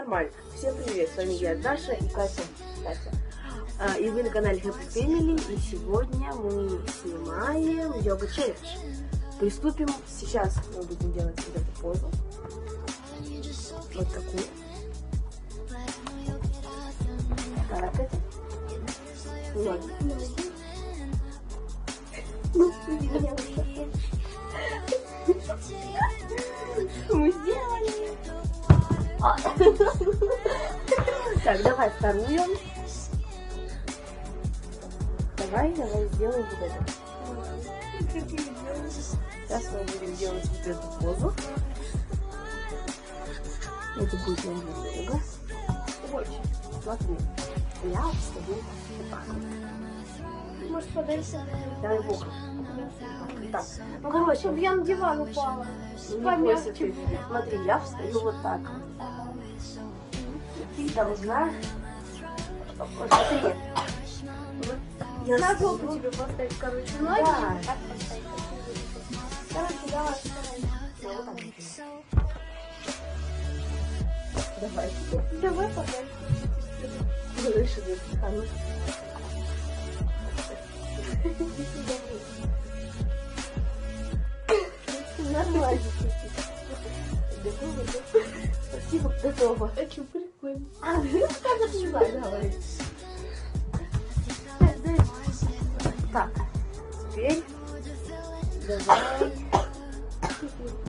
Нормально. Всем привет, с вами я, Даша и Катя. Катя. А, и вы на канале Happy Family, и сегодня мы снимаем йога челлендж. Приступим. Сейчас мы будем делать вот эту позу. Вот такую. Так. Вот. Мы Так, давай вторую. Давай, давай сделаем вот это. Сейчас мы будем делать вот эту позу. Это будет намного. Очень. Смотри. Я встаю вот Давай боком. Так. Ну, короче, Чтобы я на диван упала. Ну, не ты. Смотри, я встаю вот так. Ты должна... Смотри. Я На жопу тебе поставить, короче, ноги. Да. Так поставить. Короче, давай. Ну, вот так. Давай. Давай подальше. Дальше, дальше. Спасибо, готово. Очень прикольно. А, ну, как это сюда, давай. Так, теперь давай